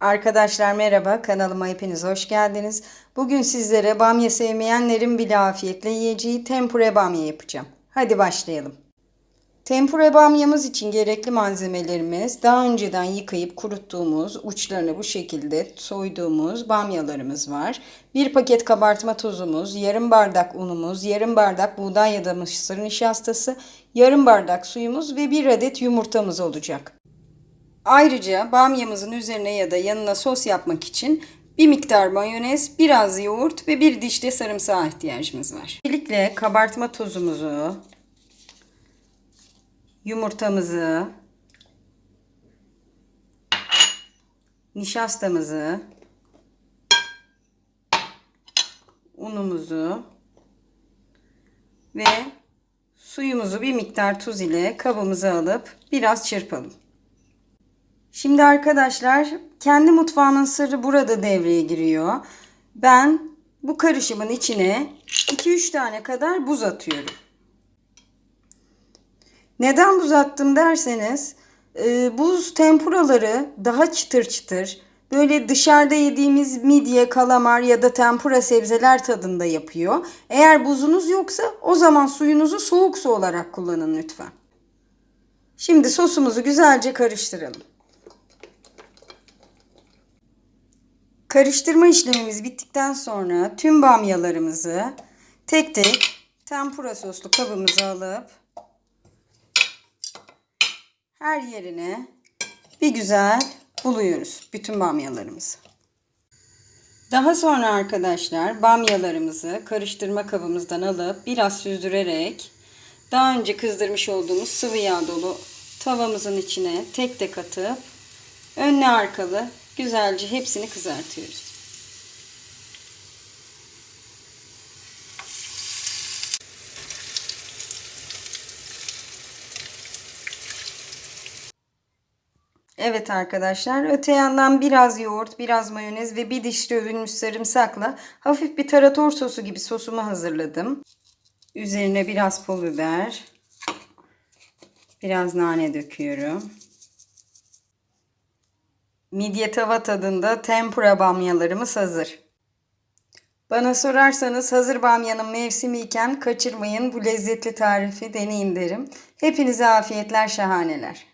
Arkadaşlar merhaba, kanalıma hepiniz hoş geldiniz. Bugün sizlere bamya sevmeyenlerin bile afiyetle yiyeceği tempure bamya yapacağım. Hadi başlayalım. Tempure bamyamız için gerekli malzemelerimiz daha önceden yıkayıp kuruttuğumuz, uçlarını bu şekilde soyduğumuz bamyalarımız var. Bir paket kabartma tozumuz, yarım bardak unumuz, yarım bardak buğday ya da mısır nişastası, yarım bardak suyumuz ve bir adet yumurtamız olacak. Ayrıca bamyamızın üzerine ya da yanına sos yapmak için bir miktar mayonez, biraz yoğurt ve bir diş de sarımsağa ihtiyacımız var. Öncelikle kabartma tozumuzu, yumurtamızı, nişastamızı, unumuzu ve suyumuzu bir miktar tuz ile kabımıza alıp biraz çırpalım. Şimdi arkadaşlar kendi mutfağımın sırrı burada devreye giriyor. Ben bu karışımın içine 2-3 tane kadar buz atıyorum. Neden buz attım derseniz e, buz tempuraları daha çıtır çıtır böyle dışarıda yediğimiz midye, kalamar ya da tempura sebzeler tadında yapıyor. Eğer buzunuz yoksa o zaman suyunuzu soğuk su olarak kullanın lütfen. Şimdi sosumuzu güzelce karıştıralım. Karıştırma işlemimiz bittikten sonra tüm bamyalarımızı tek tek tempura soslu kabımıza alıp her yerine bir güzel buluyoruz bütün bamyalarımızı. Daha sonra arkadaşlar bamyalarımızı karıştırma kabımızdan alıp biraz süzdürerek daha önce kızdırmış olduğumuz sıvı yağ dolu tavamızın içine tek tek atıp önlü arkalı güzelce hepsini kızartıyoruz. Evet arkadaşlar öte yandan biraz yoğurt, biraz mayonez ve bir diş dövülmüş sarımsakla hafif bir tarator sosu gibi sosumu hazırladım. Üzerine biraz pul biber, biraz nane döküyorum. Midye tava tadında tempura bamyalarımız hazır. Bana sorarsanız hazır bamyanın mevsimi iken kaçırmayın bu lezzetli tarifi deneyin derim. Hepinize afiyetler şahaneler.